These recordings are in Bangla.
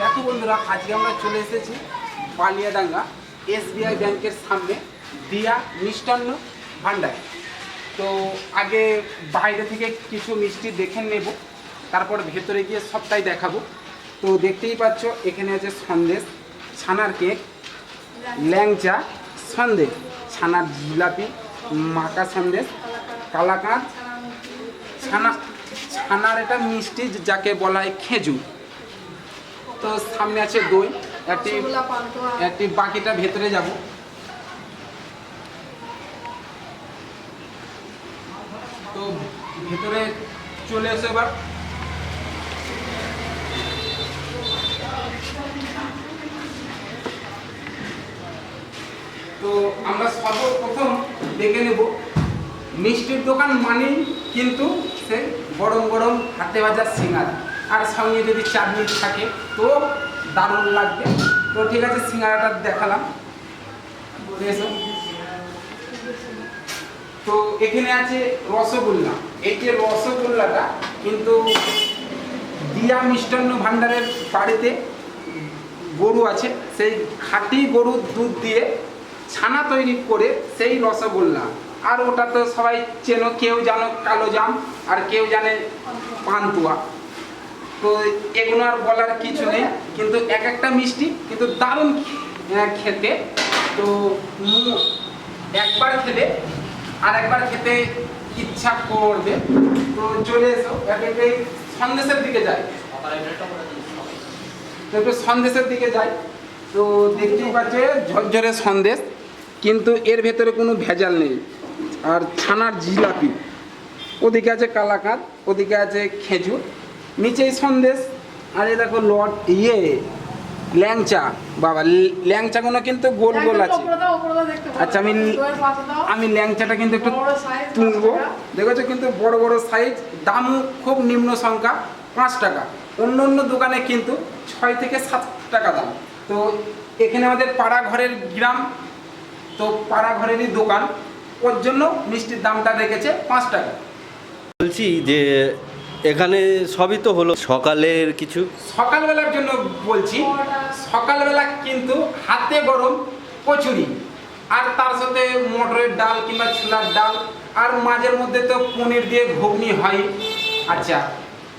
দেখো বন্ধুরা, আজকে আমরা চলে এসেছি বালিয়াডাঙ্গা এসবিআই ব্যাংকের সামনে দিয়া মিষ্টান্ন ভান্ডার তো আগে বাইরে থেকে কিছু মিষ্টি দেখে নেব, তারপর ভেতরে গিয়ে সবটাই দেখাবো। তো দেখতেই পাচ্ছ, এখানে আছে সন্দেশ, ছানার কেক, ল্যাংচা, সন্দেশ, ছানার জিলাপি, মাকা সন্দেশ, কালাকাঁদ, ছানা, ছানার এটা মিষ্টি যাকে বলা হয় খেজুর। তো সামনে আছে দই একটি একটি বাকিটা ভেতরে যাব। তো ভেতরে চলে এসো এবার। তো আমরা সর্বপ্রথম দেখে নেব মিষ্টির দোকান মানেই কিন্তু সে গরম গরম হাতে ভাজা সিঙ্গারা। আর সঙ্গে যদি চাটনি থাকে, তো দারুণ লাগবে। তো ঠিক আছে, সিঙ্গারাটা দেখালাম। তো এখানে আছে রসগোল্লা। এই যে রসগোল্লাটা কিন্তু দিয়া মিষ্টান্ন ভাণ্ডারের বাড়িতে গরু আছে। সেই খাঁটি গরুর দুধ দিয়ে ছানা তৈরি করে সেই রসগোল্লা। আর ওটা তো সবাই চেনো, কেউ জানো কালো জাম, আর কেউ জানে পান্তুয়া। তো এগুলো আর বলার কিছু নেই, কিন্তু এক একটা মিষ্টি কিন্তু দারুণ খেতে। তো একবার খেলে, আর একবার খেতে ইচ্ছা করবে। তো চলে এসো, এক এক সন্দেশের দিকে যাই। একটু সন্দেশের দিকে যাই। তো দেখতেই পাচ্ছে, ঝরঝরে সন্দেশ, কিন্তু এর ভেতরে কোনো ভেজাল নেই। আর ছানার জিলাপি, ওদিকে আছে কালাকাঁদ, ওদিকে আছে খেজুর। নিচেই সন্দেশ আর এই দেখো লট ইয়ে ল্যাংচা। বাবা ল্যাংচাগুলো কিন্তু গোল গোল আছে। আচ্ছা, আমি। আমি ল্যাংচাটা কিন্তু একটু তুলবো। দেখেছ কিন্তু বড় বড় সাইজ দামও খুব নিম্ন সংখ্যা পাঁচ টাকা। অন্য অন্য দোকানে কিন্তু ছয় থেকে সাত টাকা দাম। তো এখানে আমাদের পাড়া ঘরের গ্রাম তো পাড়া ঘরেরই দোকান। ওর জন্য মিষ্টির দামটা রেখেছে পাঁচ টাকা। বলছি যে এখানে সবই তো হলো। সকালের কিছু? সকালবেলার জন্য বলছি, সকালবেলা কিন্তু হাতে গরম কচুরি, আর তার সাথে মটরের ডাল কিংবা ছোলার ডাল, আর মাঝের মধ্যে তো পনির দিয়ে ঘুগনি হয়। আচ্ছা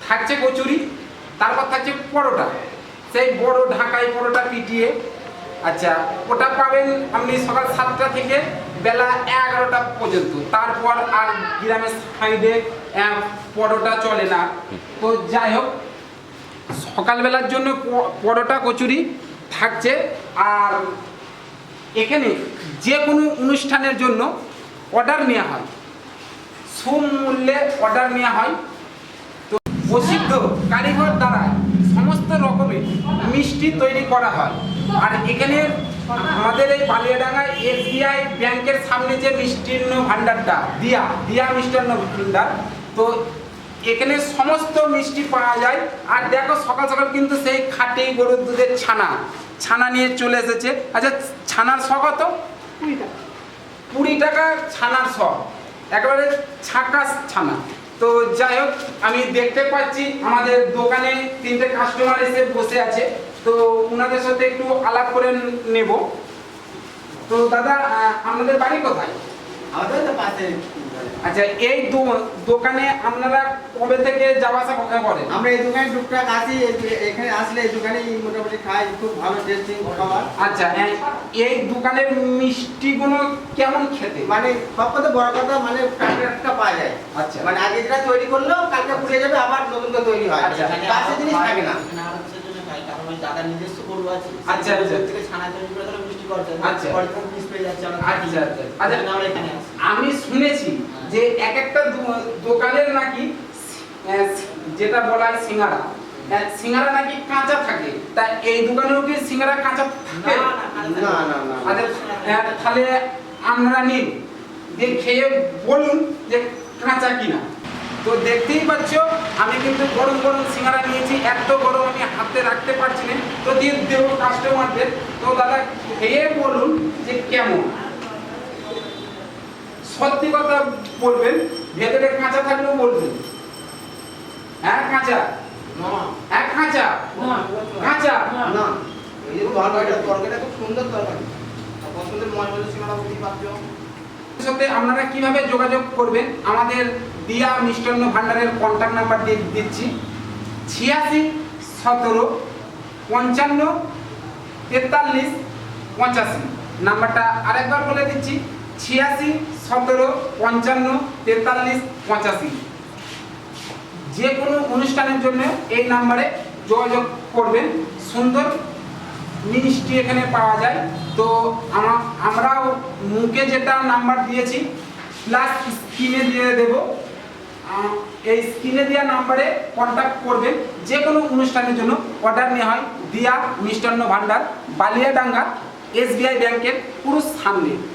থাকছে কচুরি, তারপর থাকছে পরোটা। সেই বড় ঢাকাই পরোটা পিটিয়ে আচ্ছা ওটা পাবেন আপনি সকাল সাতটা থেকে বেলা এগারোটা পর্যন্ত। তারপর আর গ্রামের সাইডে পরোটা চলে না। তো যাই হোক, সকালবেলার জন্য পরোটা, কচুরি থাকছে। আর এখানে যে কোনো অনুষ্ঠানের জন্য অর্ডার নেওয়া হয়। সুমূল্যে অর্ডার নেওয়া হয়। তো প্রসিদ্ধ কারিগর দ্বারা সমস্ত রকমের মিষ্টি তৈরি করা হয়। আর এখানে আমাদের এই বালিয়াডাঙ্গা এসবিআই ব্যাংকের সামনে যে মিষ্টান্ন ভাণ্ডারটা, দিয়া দিয়া মিষ্টান্ন ভাণ্ডার তো এখানে সমস্ত মিষ্টি পাওয়া যায়। আর দেখো সকাল সকাল কিন্তু সেই খাঁটি গরুর দুধের ছানা ছানা নিয়ে চলে এসেছে। আচ্ছা ছানার শ কত? কুড়ি টাকা। কুড়ি টাকা ছানার শ একেবারে ছাকা ছানা। তো যাই হোক আমি দেখতে পাচ্ছি আমাদের দোকানে তিনটে কাস্টমার এসে বসে আছে। তো ওনাদের সাথে একটু আলাপ করে নেব। তো দাদা আমাদের বাড়ি কোথায়? আমাদের তো পাশে আচ্ছা এই দোকানে আপনারা কবে থেকে যাওয়া আসা করেন আমরা এই দোকানে টুকটাক আসি এখানে আসলে এই দোকানেই মোটামুটি খাই খুব ভালো টেস্টিং খাবার আচ্ছা এ- এই দোকানের মিষ্টিগুলো কেমন খেতে মানে সব কথা বড় কথা মানে টাটকা পাওয়া যায় আচ্ছা। মানে আগে যেটা তৈরি করল কালকে পুড়ে যাবে আবার নতুন করে তৈরি হয় আচ্ছা। কাছে জিনিস থাকে না আচ্ছা, আচ্ছা। আচ্ছা। আচ্ছা, আচ্ছা। আচ্ছা। আমি শুনেছি যে এক একটা দোকানের নাকি যেটা বলা হয় সিঙ্গারা। সিঙ্গারা নাকি কাঁচা থাকে। তা এই দোকানেও কি সিঙ্গারা কাঁচা থাকে? না না না আচ্ছা তাহলে আমরা নিন। যে খেয়ে বলুন যে কাঁচা কিনা। তো দেখতেই পাচ্ছ আমি কিন্তু গরম গরম সিঙ্গারা নিয়েছি। এত গরম আমি হাতে রাখতে পারছি না। তো দিয়ে দেবো কাস্টমারদের তো দাদা খেয়ে বলুন যে কেমন। সত্যি কথা বলবেন ভেতরে কাঁচা থাকলেও বলবেন। হ্যাঁ কাঁচা? হ্যাঁ কাঁচা? কাঁচা? এই যে তরকারিটা খুব সুন্দর তরকারি। পছন্দের মশলা সীমানা বুঝতেই পারছ। সাথে আপনারা কীভাবে যোগাযোগ করবেন? আমাদের দিয়া মিষ্টান্ন ভান্ডারের কন্ট্যাক্ট নাম্বার দিয়ে দিচ্ছি। ছিয়াশি সতেরো পঞ্চান্ন তেতাল্লিশ পঁচাশি। নাম্বারটা আরেকবার বলে দিচ্ছি। ছিয়াশি, সতেরো, পঞ্চান্ন, তেতাল্লিশ, পঁচাশি। যে কোনো অনুষ্ঠানের জন্য এই নাম্বারে যোগাযোগ করবেন। সুন্দর মিষ্টি এখানে পাওয়া যায়। তো আমা- আমরাও মুখে যেটা নাম্বার দিয়েছি প্লাস স্ক্রিনে দিয়ে দেব। এই স্ক্রিনে দেওয়া নাম্বারে কন্ট্যাক্ট করবেন। যে কোনো অনুষ্ঠানের জন্য অর্ডার নেওয়া হয়। দিয়া মিষ্টান্ন ভান্ডার, বালিয়াডাঙ্গা এসবিআই ব্যাংকের পুরো সামনে।